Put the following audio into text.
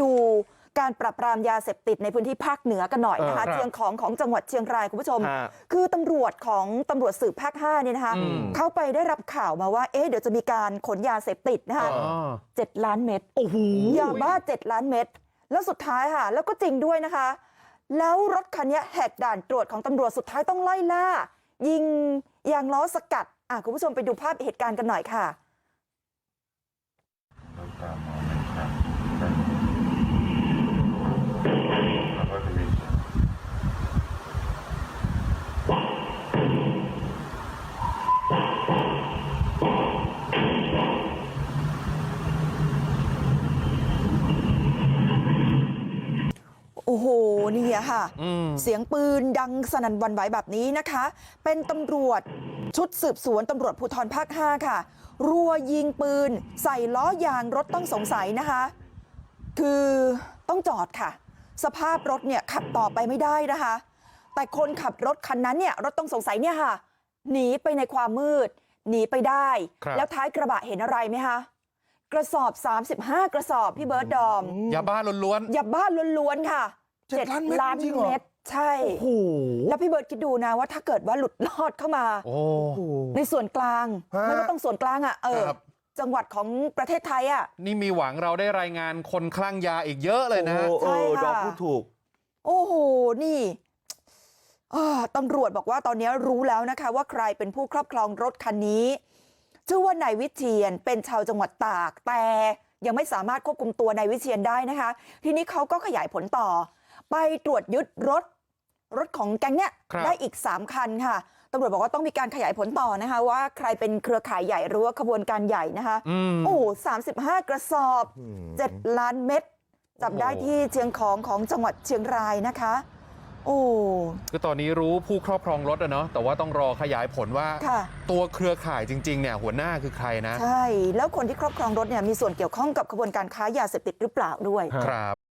ดูการปราบปรามยาเสพติดในพื้นที่ภาคเหนือกันหน่อยนะคะเออครับเชียงของของจังหวัดเชียงรายคุณผู้ชมฮะคือตำรวจของตำรวจสืบภาค5เนี่ยนะคะอืมเข้าไปได้รับข่าวมาว่าเอ๊ะเดี๋ยวจะมีการขนยาเสพติดนะคะอ๋อเจ็ดล้านเม็ดโอ้โหยาบ้าเจ็ดล้านเม็ดแล้วสุดท้ายค่ะ แล้วก็จริงด้วยนะคะ แล้วรถคันนี้แหกด่านตรวจของตำรวจสุดท้ายต้องไล่ล่า ยิงยางล้อสกัดอะคุณผู้ชมไปดูภาพเหตุการณ์กันหน่อยค่ะ เราตามมาไม่ทันแล้วก็จะมีเสียง โอ้โหนี่อะค่ะอืมเสียงปืนดังสนั่นหวันไหวแบบนี้นะคะ เป็นตำรวจชุดสืบสวนตำรวจภูธรภาค 5 ค่ะ รัวยิงปืนใส่ล้อยางรถต้องสงสัยนะคะ คือต้องจอดค่ะ สภาพรถเนี่ยขับต่อไปไม่ได้นะคะ แต่คนขับรถคันนั้นเนี่ยรถต้องสงสัยเนี่ยค่ะ หนีไปในความมืด หนีไปได้ครับแล้วท้ายกระบะเห็นอะไรไหมคะ กระสอบ35กระสอบพี่เบิร์ดดอมยาบ้าล้วนยาบ้าล้วนๆค่ะเจ็ดล้านเม็ดล้านจริงเหรอเม็ดใช่ๆโอ้โหแล้วพี่เบิร์ดคิดดูนะว่าถ้าเกิดว่าหลุดลอดเข้ามาโอ้ในส่วนกลางฮะไม่ว่าต้องส่วนกลางอะเออครับจังหวัดของประเทศไทยอะนี่มีหวังเราได้รายงานคนคลั่งยาอีกเยอะเลยนะโอ้ใช่เออค่ะดอกพูดถูกโอ้โหนี่เอ่อตำรวจบอกว่าตอนนี้รู้แล้วนะคะว่าใครเป็นผู้ครอบครองรถคันนี้ ชื่อว่านายวิเชียนเป็นชาวจังหวัดตากแต่ยังไม่สามารถควบคุมตัวนายวิเชียนได้นะคะทีนี้เขาก็ขยายผลต่อ ไปตรวจยึดรถรถของแก๊งเนี้ยครับได้อีก3คันค่ะตำรวจบอกว่าต้องมีการขยายผลต่อนะคะ ว่าใครเป็นเครือข่ายใหญ่หรือว่าขบวนการใหญ่นะคะอืมโอ้สามสิบห้ากระสอบเจ็ดล้านเม็ดจับได้ที่เชียงของของจังหวัดเชียงรายนะคะ โอ้คือตอนนี้รู้ผู้ครอบครองรถอะเนาะแต่ว่าต้องรอขยายผลว่าค่ะตัวเครือข่ายจริงๆเนี่ยหัวหน้าคือใครนะ ใช่ แล้วคนที่ครอบครองรถเนี่ยมีส่วนเกี่ยวข้องกับขบวนการค้ายาเสพติดหรือเปล่าด้วยครับ